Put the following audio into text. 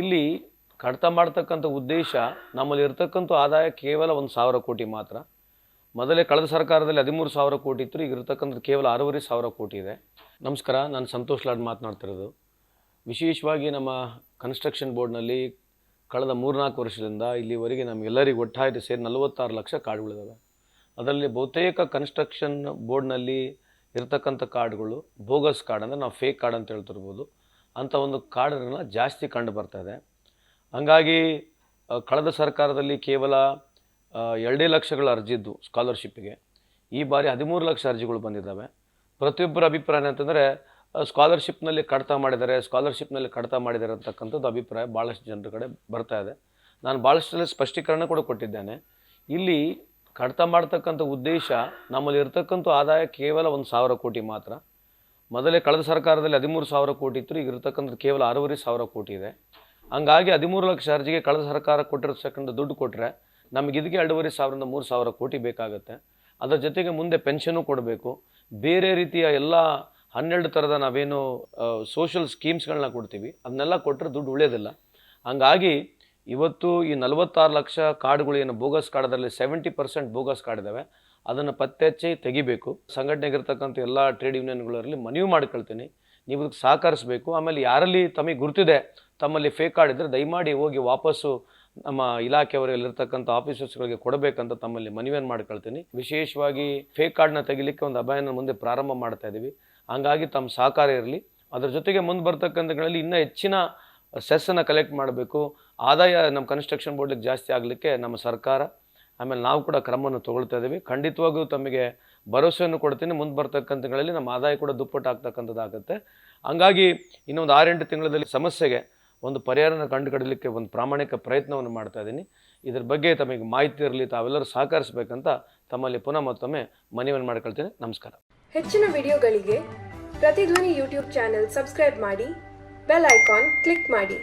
ಇಲ್ಲಿ ಕಡಿತ ಮಾಡ್ತಕ್ಕಂಥ ಉದ್ದೇಶ ನಮ್ಮಲ್ಲಿ ಇರ್ತಕ್ಕಂಥ ಆದಾಯ ಕೇವಲ ಒಂದು ಸಾವಿರ ಕೋಟಿ ಮಾತ್ರ. ಮೊದಲೇ ಕಳೆದ ಸರ್ಕಾರದಲ್ಲಿ ಹದಿಮೂರು ಸಾವಿರ ಕೋಟಿ ಇತ್ತು, ಈಗ ಇರ್ತಕ್ಕಂಥದ್ದು ಕೇವಲ ಆರೂವರೆ ಸಾವಿರ ಕೋಟಿ ಇದೆ. ನಮಸ್ಕಾರ, ನಾನು ಸಂತೋಷ್ ಲಾಡ್ ಮಾತನಾಡ್ತಿರೋದು. ವಿಶೇಷವಾಗಿ ನಮ್ಮ ಕನ್ಸ್ಟ್ರಕ್ಷನ್ ಬೋರ್ಡ್ನಲ್ಲಿ ಕಳೆದ ಮೂರ್ನಾಲ್ಕು ವರ್ಷದಿಂದ ಇಲ್ಲಿವರೆಗೆ ನಮಗೆಲ್ಲರಿಗೂ ಒಟ್ಟಾಗಿ ಸೇರಿ ನಲವತ್ತಾರು ಲಕ್ಷ ಕಾರ್ಡ್ಗಳಿದ್ದಾವೆ ಅದರಲ್ಲಿ ಬಹುತೇಕ ಕನ್ಸ್ಟ್ರಕ್ಷನ್ ಬೋರ್ಡ್ನಲ್ಲಿ ಇರತಕ್ಕಂಥ ಕಾರ್ಡ್ಗಳು ಬೋಗಸ್ ಕಾರ್ಡ್ ಅಂದರೆ ನಾವು ಫೇಕ್ ಕಾರ್ಡ್ ಅಂತ ಹೇಳ್ತಿರ್ಬೋದು. ಅಂಥ ಒಂದು ಕಾರ್ಡನ್ನ ಜಾಸ್ತಿ ಕಂಡು ಬರ್ತಾ ಇದೆ. ಹಂಗಾಗಿ ಕಳೆದ ಸರ್ಕಾರದಲ್ಲಿ ಕೇವಲ ಎರಡೇ ಲಕ್ಷಗಳ ಅರ್ಜಿದ್ದು ಸ್ಕಾಲರ್ಶಿಪ್ಪಿಗೆ ಈ ಬಾರಿ ಹದಿಮೂರು ಲಕ್ಷ ಅರ್ಜಿಗಳು ಬಂದಿದ್ದಾವೆ. ಪ್ರತಿಯೊಬ್ಬರ ಅಭಿಪ್ರಾಯ ಅಂತಂದರೆ ಸ್ಕಾಲರ್ಶಿಪ್ನಲ್ಲಿ ಕಡಿತ ಮಾಡಿದ್ದಾರೆ, ಸ್ಕಾಲರ್ಶಿಪ್ನಲ್ಲಿ ಕಡಿತ ಮಾಡಿದ್ದಾರೆ ಅಂತಕ್ಕಂಥದ್ದು ಅಭಿಪ್ರಾಯ ಭಾಳಷ್ಟು ಜನರ ಕಡೆ ಬರ್ತಾ ಇದೆ. ನಾನು ಭಾಳಷ್ಟು ಸ್ಪಷ್ಟೀಕರಣ ಕೂಡ ಕೊಟ್ಟಿದ್ದೇನೆ. ಇಲ್ಲಿ ಕಡಿತ ಮಾಡ್ತಕ್ಕಂಥ ಉದ್ದೇಶ ನಮ್ಮಲ್ಲಿ ಇರ್ತಕ್ಕಂಥ ಆದಾಯ ಕೇವಲ ಒಂದು ಸಾವಿರ ಕೋಟಿ ಮಾತ್ರ. ಮೊದಲೇ ಕಳೆದ ಸರ್ಕಾರದಲ್ಲಿ ಹದಿಮೂರು ಸಾವಿರ ಕೋಟಿ ಇತ್ತು, ಈಗ ಇರ್ತಕ್ಕಂಥದ್ದು ಕೇವಲ ಆರೂವರೆ ಸಾವಿರ ಕೋಟಿ ಇದೆ. ಹಂಗಾಗಿ ಹದಿಮೂರು ಲಕ್ಷ ಅರ್ಜಿಗೆ ಕಳೆದ ಸರ್ಕಾರ ಕೊಟ್ಟಿರ್ತಕ್ಕಂಥ ದುಡ್ಡು ಕೊಟ್ಟರೆ ನಮಗೆ ಇದಕ್ಕೆ ಎರಡೂವರೆ ಸಾವಿರದಿಂದ ಮೂರು ಸಾವಿರ ಕೋಟಿ ಬೇಕಾಗುತ್ತೆ. ಅದರ ಜೊತೆಗೆ ಮುಂದೆ ಪೆನ್ಷನು ಕೊಡಬೇಕು. ಬೇರೆ ರೀತಿಯ ಎಲ್ಲ ಹನ್ನೆರಡು ಥರದ ನಾವೇನು ಸೋಷಲ್ ಸ್ಕೀಮ್ಸ್ಗಳನ್ನ ಕೊಡ್ತೀವಿ, ಅದನ್ನೆಲ್ಲ ಕೊಟ್ಟರೆ ದುಡ್ಡು ಉಳಿಯೋದಿಲ್ಲ. ಹಂಗಾಗಿ ಇವತ್ತು ಈ ನಲವತ್ತಾರು ಲಕ್ಷ ಕಾರ್ಡ್ಗಳು ಏನು ಬೋಗಸ್ ಕಾರ್ಡದಲ್ಲಿ ಸೆವೆಂಟಿ ಪರ್ಸೆಂಟ್ ಬೋಗಸ್ ಕಾರ್ಡ್ ಇದ್ದಾವೆ ಅದನ್ನು ಪತ್ತೆ ಹಚ್ಚಿ ತೆಗಿಬೇಕು ಸಂಘಟನೆಗಿರ್ತಕ್ಕಂಥ ಎಲ್ಲ ಟ್ರೇಡ್ ಯೂನಿಯನ್ಗಳಲ್ಲಿ ಮನವಿ ಮಾಡ್ಕೊಳ್ತೀನಿ. ನೀವು ಇದಕ್ಕೆ ಸಹಕರಿಸಬೇಕು. ಆಮೇಲೆ ಯಾರಲ್ಲಿ ತಮಗೆ ಗುರ್ತಿದೆ, ತಮ್ಮಲ್ಲಿ ಫೇಕ್ ಕಾರ್ಡ್ ಇದ್ದರೆ ದಯಮಾಡಿ ಹೋಗಿ ವಾಪಸ್ಸು ನಮ್ಮ ಇಲಾಖೆಯವರಲ್ಲಿರ್ತಕ್ಕಂಥ ಆಫೀಸರ್ಸ್ಗಳಿಗೆ ಕೊಡಬೇಕಂತ ತಮ್ಮಲ್ಲಿ ಮನವಿಯನ್ನು ಮಾಡ್ಕೊಳ್ತೀನಿ. ವಿಶೇಷವಾಗಿ ಫೇಕ್ ಕಾರ್ಡ್ನ ತೆಗಿಲಿಕ್ಕೆ ಒಂದು ಅಭಯನ ಮುಂದೆ ಪ್ರಾರಂಭ ಮಾಡ್ತಾ ಇದ್ದೀವಿ ಹಂಗಾಗಿ ತಮ್ಮ ಸಹಕಾರ ಇರಲಿ. ಅದರ ಜೊತೆಗೆ ಮುಂದೆ ಬರ್ತಕ್ಕಂಥಗಳಲ್ಲಿ ಇನ್ನೂ ಹೆಚ್ಚಿನ ಸೆಸ್ಸನ್ನು ಕಲೆಕ್ಟ್ ಮಾಡಬೇಕು. ಆದಾಯ ನಮ್ಮ ಕನ್ಸ್ಟ್ರಕ್ಷನ್ ಬೋರ್ಡಿಗೆ ಜಾಸ್ತಿ ಆಗಲಿಕ್ಕೆ ನಮ್ಮ ಸರ್ಕಾರ ಆಮೇಲೆ ನಾವು ಕೂಡ ಕ್ರಮವನ್ನು ತಗೊಳ್ತಾ ಇದ್ದೀವಿ. ಖಂಡಿತವಾಗಿಯೂ ತಮಗೆ ಭರವಸೆಯನ್ನು ಕೊಡ್ತೀನಿ. ಮುಂದೆ ಬರ್ತಕ್ಕಂಥಗಳಲ್ಲಿ ನಮ್ಮ ಆದಾಯ ಕೂಡ ದುಪ್ಪಟ್ಟು ಆಗ್ತಕ್ಕಂಥದ್ದಾಗುತ್ತೆ. ಹಂಗಾಗಿ ಇನ್ನೊಂದು ಆರೆಂಟು ತಿಂಗಳಲ್ಲಿ ಸಮಸ್ಯೆಗೆ ಒಂದು ಪರಿಹಾರನ ಕಂಡುಕಡಲಿಕ್ಕೆ ಒಂದು ಪ್ರಾಮಾಣಿಕ ಪ್ರಯತ್ನವನ್ನು ಮಾಡ್ತಾ ಇದ್ದೀನಿ. ಇದ್ರ ಬಗ್ಗೆ ತಮಗೆ ಮಾಹಿತಿ ಇರಲಿ, ತಾವೆಲ್ಲರೂ ಸಹಕರಿಸಬೇಕಂತ ತಮ್ಮಲ್ಲಿ ಪುನಃ ಮತ್ತೊಮ್ಮೆ ಮನವಿಯನ್ನು ಮಾಡ್ಕೊಳ್ತೀನಿ. ನಮಸ್ಕಾರ. ಹೆಚ್ಚಿನ ವಿಡಿಯೋಗಳಿಗೆ ಪ್ರತಿಧ್ವನಿ ಯೂಟ್ಯೂಬ್ ಚಾನೆಲ್ ಸಬ್ಸ್ಕ್ರೈಬ್ ಮಾಡಿ, ಬೆಲ್ ಐಕಾನ್ ಕ್ಲಿಕ್ ಮಾಡಿ.